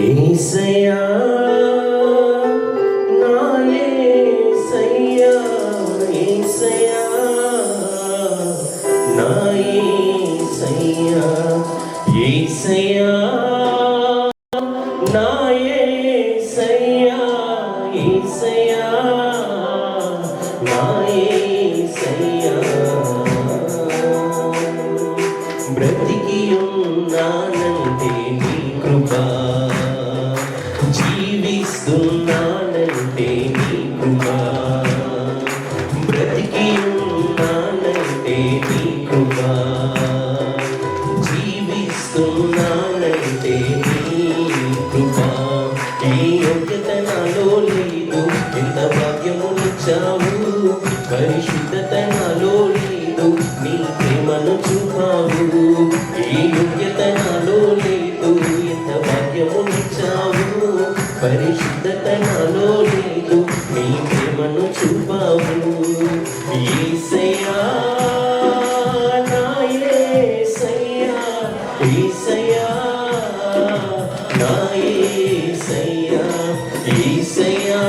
ఏసయ్యా నా ఏసయ్యా ఏసయ్యా నా ఏసయ్యా భాగ్యమునిచ్చావు పరిశుద్ధత నాలో లేదు నీ ప్రేమను చూపావు ఈ యోగ్యత నాలో లేదు ఎంత భాగ్యమునిచ్చావు. పరిశుద్ధత నాలో లేదు నీ ప్రేమను చూపావు ఈసయ్యా నా నా యేసయ్యా ఈసయ్యా.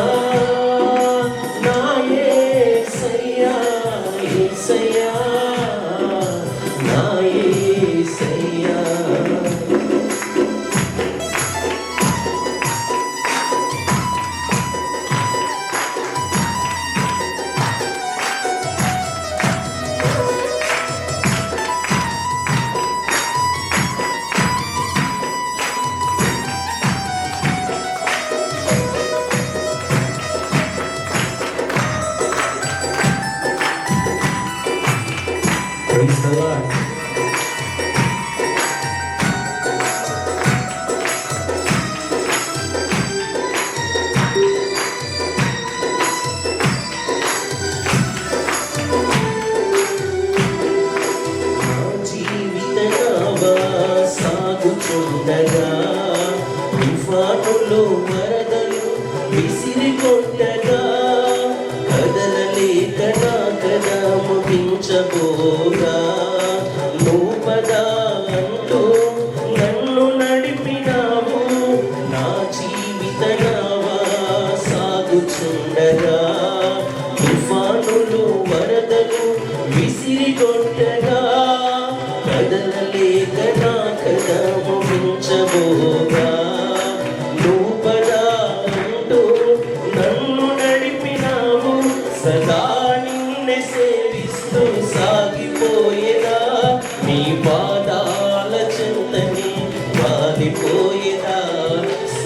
సాగుచుండగా తుఫానులు వరదలు విసిరి కొట్టగా కదలలేక నా కదా ముగించబోగా? నువ్వు పదా అంటూ నన్ను నడిపినావు నా జీవిత నావా సాగుచుండగా? తుఫానులు వరదలు విసిరి కొట్టగా కదలలేక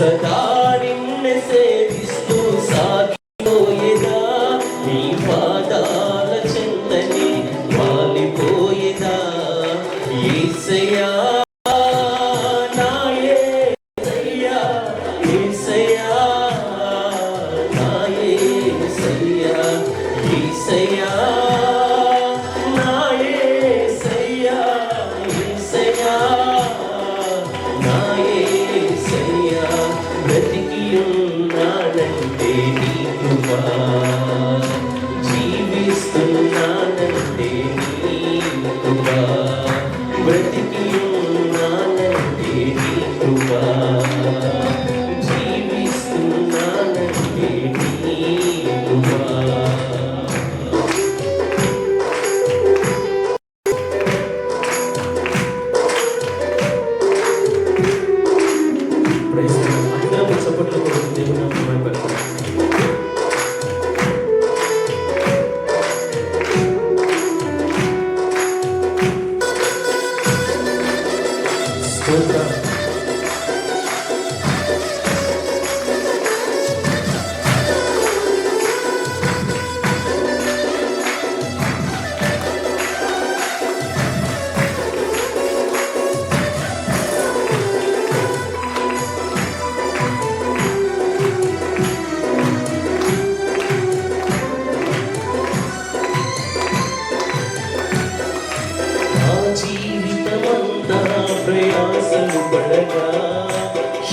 సదా నిన్నే సేవిస్తూ సాగిపోయేదా నీ పాదాల చింతని వాలిపోయేదా? ఈసయ్యా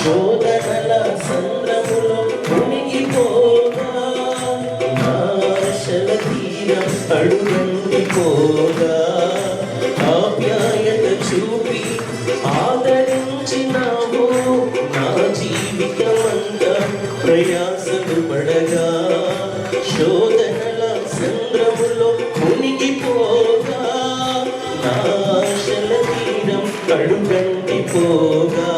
శోధనల సంద్రములో మునిగిపోగా నాశల తీరం అడుగండి పోగా ఆప్యాయత చూపి ఆదరించినావు? నా జీవితమంతా ప్రయాసలు పడగా? శోధనల సంద్రములో మునిగిపోగా? నాశల తీరం అడుగండి పోగా